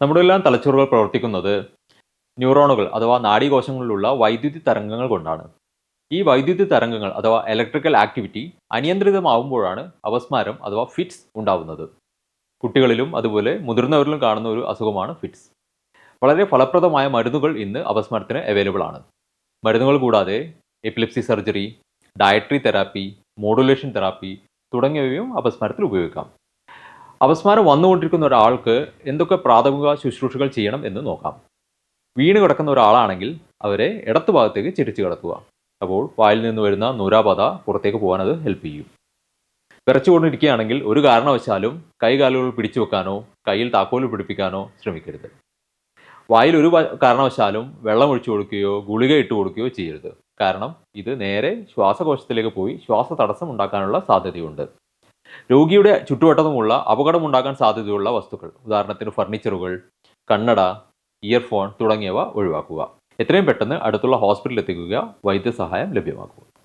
നമ്മുടെ എല്ലാം തലച്ചോറുകൾ പ്രവർത്തിക്കുന്നത് ന്യൂറോണുകൾ അഥവാ നാഡീകോശങ്ങളിലുള്ള വൈദ്യുതി തരംഗങ്ങൾ കൊണ്ടാണ്. ഈ വൈദ്യുതി തരംഗങ്ങൾ അഥവാ ഇലക്ട്രിക്കൽ ആക്ടിവിറ്റി അനിയന്ത്രിതമാവുമ്പോഴാണ് അപസ്മാരം അഥവാ ഫിറ്റ്സ് ഉണ്ടാവുന്നത്. കുട്ടികളിലും അതുപോലെ മുതിർന്നവരിലും കാണുന്ന ഒരു അസുഖമാണ് ഫിറ്റ്സ് വളരെ ഫലപ്രദമായ മരുന്നുകൾ ഇന്ന് അപസ്മാരത്തിന് അവൈലബിൾ ആണ്. മരുന്നുകൾ കൂടാതെ epilepsy surgery dietary therapy modulation therapy തുടങ്ങിയവയും അപസ്മാരത്തിൽ ഉപയോഗിക്കാം. അപസ്മാരം വന്നുകൊണ്ടിരിക്കുന്ന ഒരാൾക്ക് എന്തൊക്കെ പ്രാഥമിക ശുശ്രൂഷകൾ ചെയ്യണം എന്ന് നോക്കാം. വീണ് കിടക്കുന്ന ഒരാളാണെങ്കിൽ അവരെ ഇടത്തു ഭാഗത്തേക്ക് കിടത്തുക. അപ്പോൾ വായിൽ നിന്ന് വരുന്ന നൂരാപത പുറത്തേക്ക് പോകാൻ അത് ഹെൽപ്പ് ചെയ്യും. വിറച്ചുകൊണ്ടിരിക്കുകയാണെങ്കിൽ ഒരു കാരണവശാലും കൈകാലുകൾ പിടിച്ചു വെക്കാനോ കയ്യിൽ താക്കോൽ പിടിപ്പിക്കാനോ ശ്രമിക്കരുത്. വായിൽ ഒരു കാരണവശാലും വെള്ളം ഒഴിച്ചു കൊടുക്കുകയോ ഗുളിക ഇട്ട് കൊടുക്കുകയോ ചെയ്യരുത്. കാരണം ഇത് നേരെ ശ്വാസകോശത്തിലേക്ക് പോയി ശ്വാസ തടസ്സം ഉണ്ടാക്കാനുള്ള സാധ്യതയുണ്ട്. രോഗിയുടെ ചുറ്റുവട്ടത്തുമുള്ള അപകടമുണ്ടാക്കാൻ സാധ്യതയുള്ള വസ്തുക്കൾ ഉദാഹരണത്തിന് ഫർണിച്ചറുകൾ കണ്ണട ഇയർഫോൺ തുടങ്ങിയവ ഒഴിവാക്കുക. എത്രയും പെട്ടെന്ന് അടുത്തുള്ള ഹോസ്പിറ്റലിൽ എത്തിക്കുക വൈദ്യസഹായം ലഭ്യമാക്കുക.